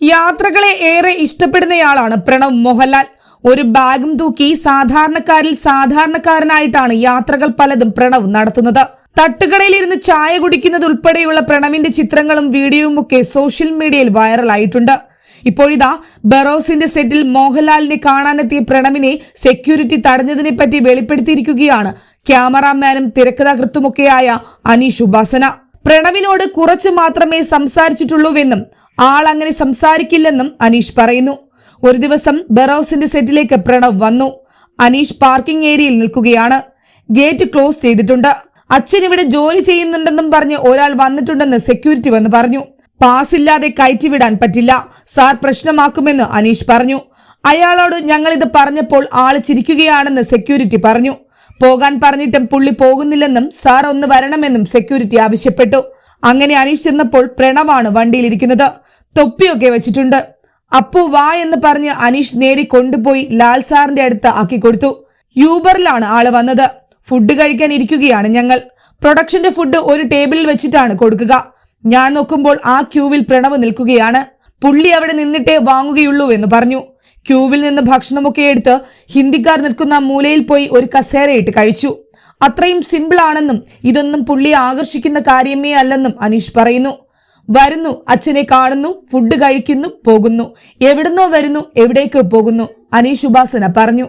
യാത്രകളെ ഏറെ ഇഷ്ടപ്പെടുന്നയാളാണ് പ്രണവ് മോഹൻലാൽ. ഒരു ബാഗും തൂക്കി സാധാരണക്കാരിൽ സാധാരണക്കാരനായിട്ടാണ് യാത്രകൾ പലതും പ്രണവ് നടത്തുന്നത്. തട്ടുകടയിലിരുന്ന് ചായ കുടിക്കുന്നത് ഉൾപ്പെടെയുള്ള പ്രണവിന്റെ ചിത്രങ്ങളും വീഡിയോയും ഒക്കെ സോഷ്യൽ മീഡിയയിൽ വൈറലായിട്ടുണ്ട്. ഇപ്പോഴിതാ ബറോസിന്റെ സെറ്റിൽ മോഹൻലാലിനെ കാണാനെത്തിയ പ്രണവിനെ സെക്യൂരിറ്റി തടഞ്ഞതിനെ പറ്റി വെളിപ്പെടുത്തിയിരിക്കുകയാണ് ക്യാമറാമാനും തിരക്കഥാകൃത്തുമൊക്കെയായ അനീഷ് ഉപാസന പ്രണവിനോട് കുറച്ചു മാത്രമേ സംസാരിച്ചിട്ടുള്ളൂവെന്നും ആൾ അങ്ങനെ സംസാരിക്കില്ലെന്നും അനീഷ് പറയുന്നു. ഒരു ദിവസം ബറോസിന്റെ സെറ്റിലേക്ക് പ്രണവ് വന്നു. അനീഷ് പാർക്കിംഗ് ഏരിയയിൽ നിൽക്കുകയാണ്. ഗേറ്റ് ക്ലോസ് ചെയ്തിട്ടുണ്ട്. അച്ഛൻ ഇവിടെ ജോലി ചെയ്യുന്നുണ്ടെന്നും പറഞ്ഞ് ഒരാൾ വന്നിട്ടുണ്ടെന്ന് സെക്യൂരിറ്റി വന്ന് പറഞ്ഞു. പാസ് ഇല്ലാതെ കയറ്റിവിടാൻ പറ്റില്ല. സാർ പ്രശ്നമാക്കുമെന്ന് അനീഷ് പറഞ്ഞു. അയാളോട് ഞങ്ങളിത് പറഞ്ഞപ്പോൾ ആൾ ചിരിക്കുകയാണെന്ന് സെക്യൂരിറ്റി പറഞ്ഞു. പോകാൻ പറഞ്ഞിട്ടും പുള്ളി പോകുന്നില്ലെന്നും സാർ ഒന്ന് വരണമെന്നും സെക്യൂരിറ്റി ആവശ്യപ്പെട്ടു. അങ്ങനെ അനീഷ് ചെന്നപ്പോൾ പ്രണവാണ് വണ്ടിയിലിരിക്കുന്നത്. തൊപ്പിയൊക്കെ വെച്ചിട്ടുണ്ട്. അപ്പു വാ എന്ന് പറഞ്ഞ് അനീഷ് നേരി കൊണ്ടുപോയി ലാൽ സാറിന്റെ അടുത്ത് ആക്കി കൊടുത്തു. യൂബറിലാണ് ആൾ വന്നത്. ഫുഡ് കഴിക്കാൻ ഇരിക്കുകയാണ് ഞങ്ങൾ. പ്രൊഡക്ഷന്റെ ഫുഡ് ഒരു ടേബിളിൽ വെച്ചിട്ടാണ് കൊടുക്കുക. ഞാൻ നോക്കുമ്പോൾ ആ ക്യൂവിൽ പ്രണവ് നിൽക്കുകയാണ്. പുള്ളി അവിടെ നിന്നിട്ടേ വാങ്ങുകയുള്ളൂ എന്ന് പറഞ്ഞു. ക്യൂവിൽ നിന്ന് ഭക്ഷണമൊക്കെ എടുത്ത് ഹിന്ദിക്കാർ നിൽക്കുന്ന മൂലയിൽ പോയി ഒരു കസേരയിട്ട് കഴിച്ചു. അത്രയും സിമ്പിൾ ആണെന്നും ഇതൊന്നും പുള്ളിയെ ആകർഷിക്കുന്ന കാര്യമേ അല്ലെന്നും അനീഷ് പറയുന്നു. വരുന്നു അച്ഛനെ കാണുന്നു ഫുഡ് കഴിക്കുന്നു പോകുന്നു. എവിടുന്നോ വരുന്നു എവിടേക്കോ പോകുന്നു അനീഷ് ഉപാസന പറഞ്ഞു.